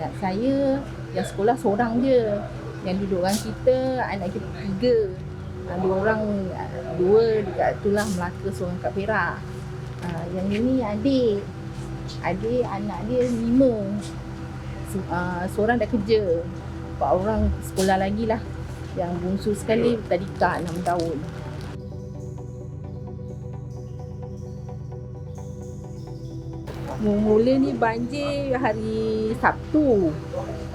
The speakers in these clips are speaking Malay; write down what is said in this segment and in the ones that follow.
anak saya yang sekolah seorang je. Yang duduk dengan kita anak kita tiga. Dua orang ah, dua dekat itulah Melaka seorang kat Perak. Ha, yang ini adik. Adik anak dia lima. Uh, seorang dah kerja. Empat orang sekolah lagi lah. Yang bungsu sekali tadi tak enam tahun. Mula ni banjir hari Sabtu.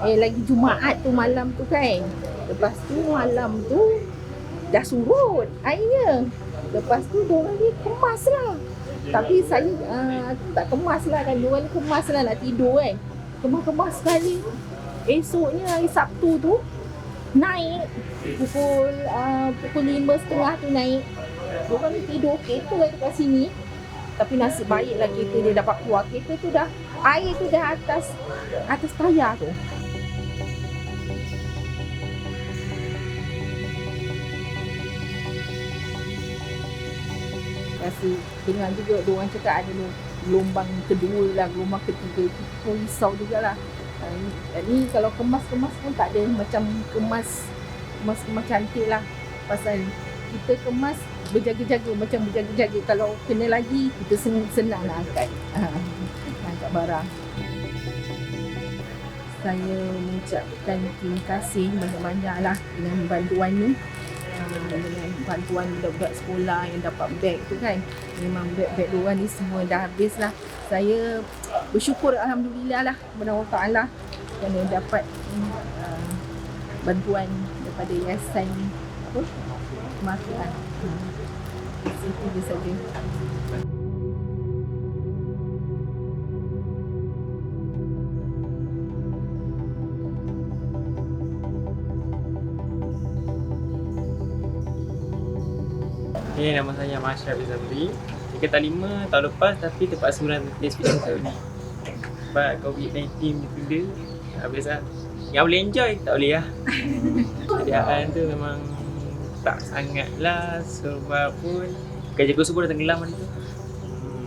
Eh lagi Jumaat tu malam tu kan. Lepas tu malam tu dah surut airnya. Lepas tu diorang ni kemas lah. Tapi saya uh, tak kemas lah kan. Diorang ni kemas lah nak tidur kan. Kemas-kemas sekali. Esoknya hari Sabtu tu naik pukul uh, pukul lima setengah tu naik. Diorang ni tidur kereta dekat sini. Tapi nasib baiklah kereta dia dapat keluar. Kereta tu dah air tu dah atas atas tayar tu. Rasa dengar juga diorang cakap ada gelombang kedua lah, gelombang ketiga. Itu pun risau jugalah. Uh, ni kalau kemas-kemas pun tak ada macam kemas kemas-kemas cantik lah. Pasal kita kemas berjaga-jaga macam berjaga-jaga. Kalau kena lagi kita senang, senang nak angkat. Ha, angkat barang. Saya mengucapkan terima kasih banyak-banyak lah dengan bantuan ni. Uh, dengan bantuan budak-budak sekolah yang dapat beg tu kan. Memang beg-beg diorang ni semua dah habis lah saya bersyukur Alhamdulillah lah kepada Allah Ta'ala kerana dapat uh, bantuan daripada yayasan apa kemafian itu je saja. Ini nama saya Masya Rizamri Tingkatan 5 tahun lepas tapi terpaksa ulang PSPM tahun ni. Sebab COVID-19 ni dia Habis lah Yang boleh enjoy tak boleh lah. Keadaan tu memang tak sangat lah Sebab pun Kerja kursus pun dah tenggelam hari tu hmm.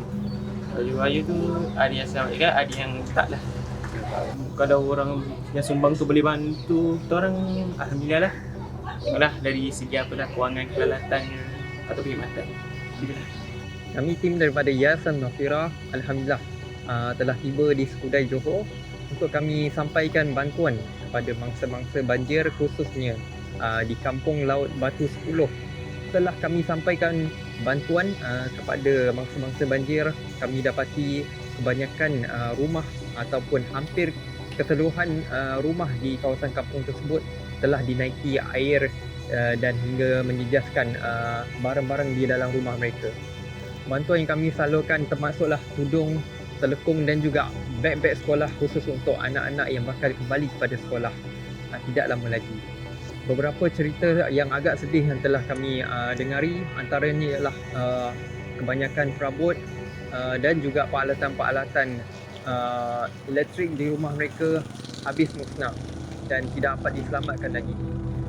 Baju-baju tu ada yang selamat juga ada yang tak lah Kalau orang yang sumbang tu boleh bantu Kita orang Alhamdulillah lah Tengoklah dari segi apalah kewangan kelalatannya atau perkhidmatan. Lah. Kami tim daripada Yayasan Nafira Alhamdulillah uh, telah tiba di Sekudai Johor untuk kami sampaikan bantuan kepada mangsa-mangsa banjir khususnya uh, di Kampung Laut Batu 10. Setelah kami sampaikan bantuan uh, kepada mangsa-mangsa banjir, kami dapati kebanyakan uh, rumah ataupun hampir keseluruhan uh, rumah di kawasan kampung tersebut telah dinaiki air uh, dan hingga menjejaskan uh, barang-barang di dalam rumah mereka. Bantuan yang kami salurkan termasuklah tudung, telekung dan juga beg-beg sekolah khusus untuk anak-anak yang bakal kembali kepada sekolah uh, tidak lama lagi. Beberapa cerita yang agak sedih yang telah kami uh, dengari antaranya ialah uh, kebanyakan perabot uh, dan juga peralatan-peralatan uh, elektrik di rumah mereka habis musnah dan tidak dapat diselamatkan lagi.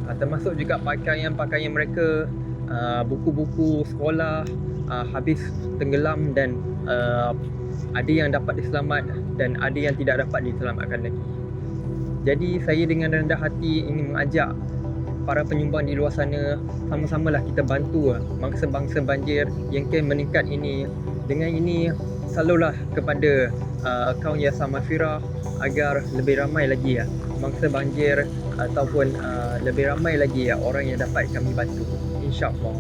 Uh, termasuk juga pakaian-pakaian mereka, uh, buku-buku sekolah uh, habis tenggelam dan uh, ada yang dapat diselamat dan ada yang tidak dapat diselamatkan lagi. Jadi saya dengan rendah hati ingin mengajak para penyumbang di luar sana sama-samalah kita bantu bangsa-bangsa banjir yang kian meningkat ini. Dengan ini salurlah kepada uh, akaun Yayasan Mafira agar lebih ramai lagi ya bangsa banjir ataupun uh, lebih ramai lagi ya orang yang dapat kami bantu. InsyaAllah.